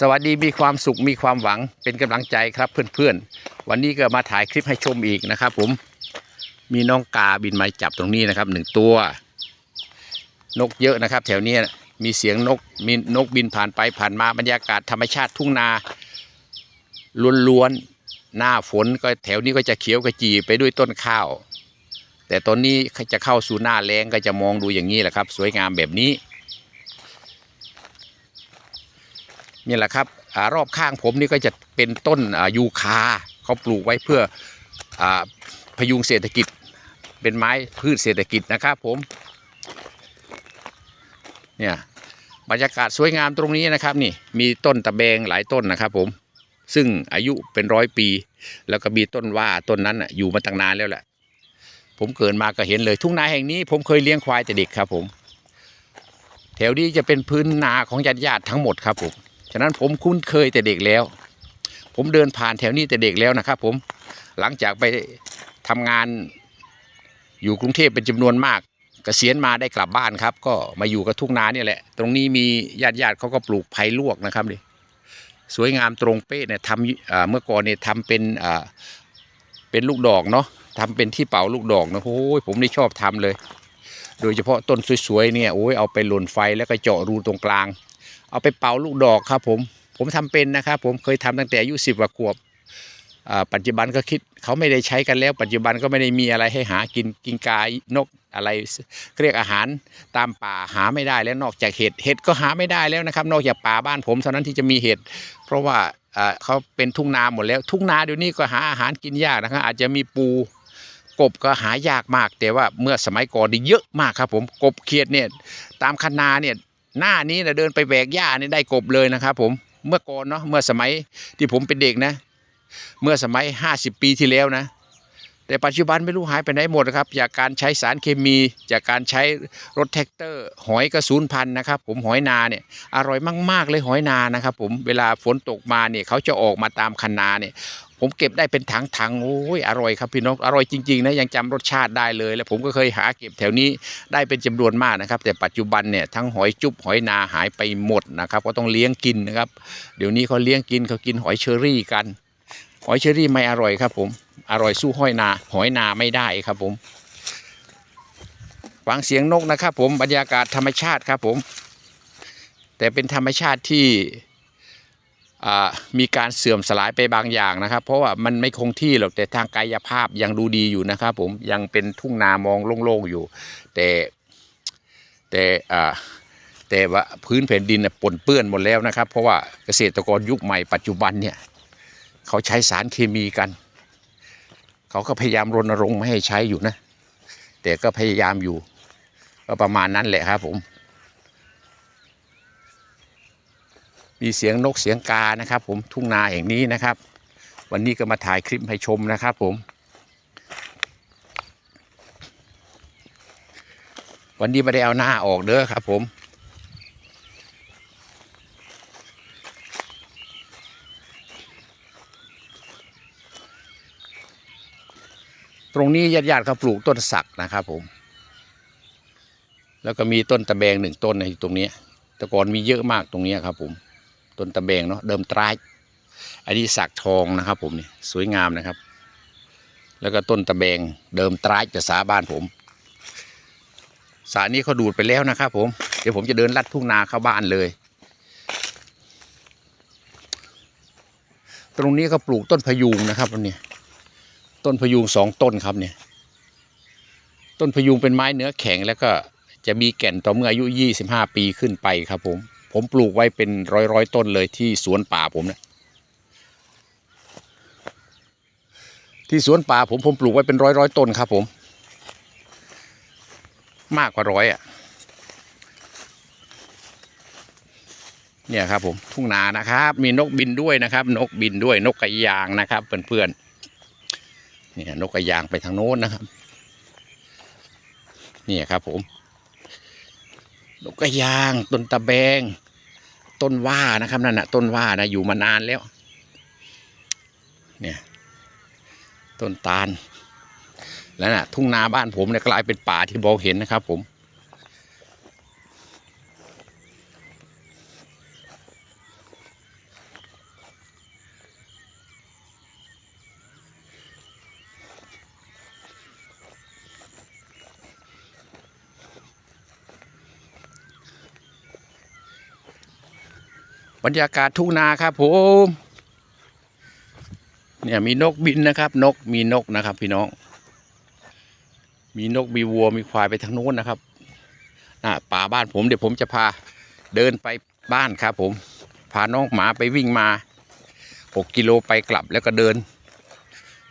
สวัสดีมีความสุขมีความหวังเป็นกำลังใจครับเพื่อนๆ วันนี้ก็มาถ่ายคลิปให้ชมอีกนะครับ ผมมีน้องกาบินมาจับตรงนี้นะครับหนึ่งตัวนกเยอะนะครับ แถวเนี้ยมีเสียงนกมีนกบินผ่านไปผ่านมาบรรยากาศธรรมชาติทุ่งนาล้วนๆหน้าฝนก็แถวนี้ก็จะเขียวกระจีไปด้วยต้นข้าว แต่ตอนนี้จะเข้าสู่หน้าแล้งก็จะมองดูอย่างนี้แหละครับ สวยงามแบบนี้ นี่แหละครับอรอบข้างผมนี่ก็จะเป็นต้นยูคาเขาปลูกไว้เพื่ออพยุงเศรษฐกิจเป็นไม้พืชเศรษฐกิจนะครับผมเนี่ยบรรยากาศสวยงามตรงนี้นะครับนี่มีต้นตะแบงหลายต้นนะครับผมซึ่งอายุเป็นร้อยปี แล้วก็มีต้นว่าต้นนั้นอยู่มาตั้งนานแล้วแหละผมเกิดมาก็เห็นเลยทุ่งนาแห่งนี้ ผมเคยเลี้ยงควายแต่เด็กครับผม แถวนี้จะเป็นพื้นนาของญาติญาติทั้งหมดครับผม ฉะนั้นผมคุ้นเคยแต่เด็กแล้ว ผมเดินผ่านแถวนี้แต่เด็กแล้วนะครับ ผมหลังจากไปทำงานอยู่กรุงเทพเป็นจำนวนมากเกษียณมาได้กลับบ้านครับ ก็มาอยู่กับทุ่งนาเนี่ยแหละ ตรงนี้มีญาติญาติเขาก็ปลูกไผ่ลวกนะครับนี่สวยงามตรงเป๊ะเนี่ยทำเมื่อก่อนเนี่ยทำเป็นเป็นลูกดอกเนาะทำเป็นที่เป่าลูกดอกนะโอ้ยผมนี่ชอบทำเลย โดยเฉพาะต้นสวยๆเนี่ยโอ้ยเอาไปหล่นไฟแล้วก็เจาะรูตรงกลาง เอาไปเป่าลูกดอกครับผมผมทำเป็นนะครับผมเคยทำตั้งแต่อายุสิบกว่าขวบอ่าปัจจุบันก็คิดเขาไม่ได้ใช้กันแล้ว ปัจจุบันก็ไม่ได้มีอะไรให้หากินกินกายนกอะไรเรียกอาหารตามป่าหาไม่ได้แล้วนอกจากเห็ดเห็ดก็หาไม่ได้แล้วนะครับ นอกจากป่าบ้านผมเท่านั้นที่จะมีเห็ดเพราะว่าอ่าเขาเป็นทุ่งนาหมดแล้ว ทุ่งนาเดี๋ยวนี้ก็หาอาหารกินยากนะครับอาจจะมีปูกบก็หายากมาก แต่ว่าเมื่อสมัยก่อนนี่เยอะมากครับผมกบเขียดเนี่ยตามคันนาเนี่ย หน้านี้นะเดินไปแบกหญ้านี่ได้กบเลยนะครับผมเมื่อก่อนเนาะเมื่อสมัยที่ผมเป็นเด็กนะ เมื่อสมัย 50 ปีที่แล้วนะ แต่ปัจจุบันไม่รู้หายไปไหนหมดนะครับ จากการใช้สารเคมี จากการใช้รถแท็กเตอร์ หอยกระสูนพันนะครับ ผมหอยนาเนี่ยอร่อยมาก ๆ เลยหอยนานะครับผมเวลาฝนตกมาเนี่ยเขาจะออกมาตามคันนาเนี่ยผมเก็บได้เป็นถังๆโอ้ยอร่อยครับพี่น้องอร่อยจริงๆนะยังจำรสชาติได้เลย แล้วผมก็เคยหาเก็บแถวนี้ได้เป็นจำนวนมากนะครับ แต่ปัจจุบันเนี่ยทั้งหอยจุบหอยนาหายไปหมดนะครับก็ต้องเลี้ยงกินนะครับ เดี๋ยวนี้เขาเลี้ยงกินเขากินหอยเชอรี่กัน หอยเชอรี่ไม่อร่อยครับผม อร่อยสู้หอยนาหอยนาไม่ได้ครับผมฟังเสียงนกนะครับ ผมบรรยากาศธรรมชาติครับผม แต่เป็นธรรมชาติที่มีการเสื่อมสลายไปบางอย่างนะครับ เพราะว่ามันไม่คงที่หรอกแต่ทางกายภาพยังดูดีอยู่นะครับ ผมยังเป็นทุ่งนามองโล่งๆอยู่ แต่แต่แต่ว่าพื้นแผ่นดินปนเปื้อนหมดแล้วนะครับ เพราะว่าเกษตรกรยุคใหม่ปัจจุบันเนี่ยเขาใช้สารเคมีกัน เขาก็พยายามรณรงค์ไม่ให้ใช้อยู่นะ แต่ก็พยายามอยู่ ก็ประมาณนั้นแหละครับผม มีเสียงนกเสียงกานะครับ ผมทุ่งนาแห่งนี้นะครับ วันนี้ก็มาถ่ายคลิปให้ชมนะครับผม วันนี้ไม่ได้เอาหน้าออกเด้อครับผม ตรงนี้ญาติๆเขาปลูกต้นสักนะครับผม แล้วก็มีต้นตะแบงหนึ่งต้นในตรงนี้แต่ก่อนมีเยอะมากตรงนี้ครับผม ต้นตะแบงเนาะเดิมตรายอันนี้สักทองนะครับ ผมนี่สวยงามนะครับ แล้วก็ต้นตะแบงเดิมตรายภาษาบ้านผมสานี้เขาดูดไปแล้วนะครับ ผมเดี๋ยวผมจะเดินลัดทุ่งนาเข้าบ้านเลย ตรงนี้เขาปลูกต้นพยูงนะครับเนี่ย ต้นพยูงสองต้นครับเนี่ย ต้นพยูงเป็นไม้เนื้อแข็งแล้วก็จะมีแก่นต่อเมื่ออายุ 25 ปีขึ้นไปครับผม ผมปลูกไว้เป็นร้อยร้อยต้นเลยที่สวนป่าผมนะที่สวนป่าผมผมปลูกไว้เป็นร้อยร้อยต้นครับผม มากกว่าร้อยอะ เนี่ยครับผมทุ่งนานะครับ มีนกบินด้วยนะครับ นกบินด้วยนกกระยางนะครับเพื่อนๆ นี่นกกระยางไปทางโน้นนะครับ นี่ครับผม นกกระยาง ต้นตะแบง ต้นว่านะครับนั่นนะต้นว่านะอยู่มานานแล้ว เนี่ย ต้นตาลแล้วนะทุ่งนาบ้านผมเนี่ยกลายเป็นป่าที่มองเห็นนะครับผม บรรยากาศทุ่งนาครับผมเนี่ยมีนกบินนะครับ นกมีนกนะครับ พี่น้อง มีนกมีวัวมีควายไปทางโน้นนะครับอ่าป่าบ้านผมเดี๋ยวผมจะพาเดินไปบ้านครับ ผมพาน้องหมาไปวิ่งมาหกกิโลไปกลับแล้วก็เดิน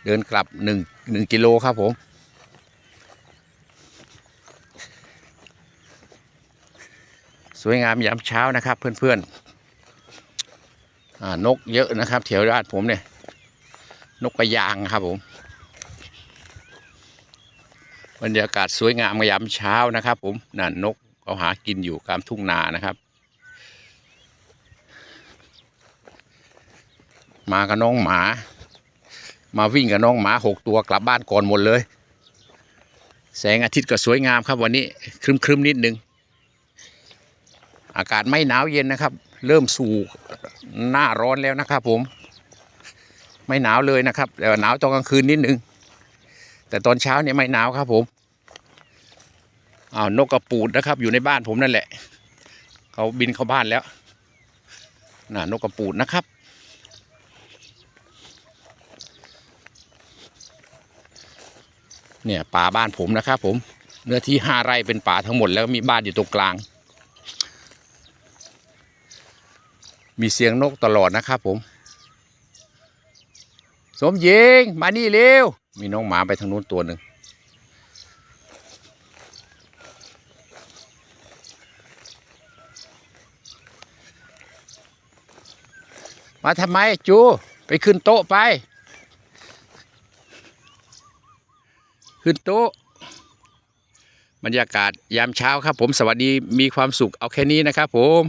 เดินกลับหนึ่งหนึ่งกิโลครับผมสวยงามยามเช้านะครับ เพื่อนๆ นกเยอะนะครับแถวบ้านผมเนี่ย นกกระยางครับผมบรรยากาศสวยงามยามเช้านะครับ ผมนั่นนกเขาหากินอยู่กลางทุ่งนานะครับ มากับน้องหมา มาวิ่งกับน้องหมาหกตัวกลับบ้านก่อนหมดเลย แสงอาทิตย์ก็สวยงามครับวันนี้ครึมๆนิดนึง อากาศไม่หนาวเย็นนะครับ เริ่มสู่หน้าร้อนแล้วนะครับผม ไม่หนาวเลยนะครับแต่หนาวตอนกลางคืนนิดนึง แต่ตอนเช้าเนี่ยไม่หนาวครับผมอ้าวนกกระปูดนะครับ อยู่ในบ้านผมนั่นแหละเขาบินเข้าบ้านแล้วน่ะนกกระปูดนะครับเนี่ยป่าบ้านผมนะครับผมเนื้อที่ห้าไร่เป็นป่าทั้งหมดแล้วมีบ้านอยู่ตรงกลาง มีเสียงนกตลอดนะครับผม สมหญิงมานี่เร็ว มีน้องหมาไปทางนู้นตัวหนึ่งมาทำไมจูไปขึ้นโต๊ะไป ขึ้นโต๊ะบรรยากาศยามเช้าครับผมสวัสดีมีความสุขเอาแค่นี้นะครับผม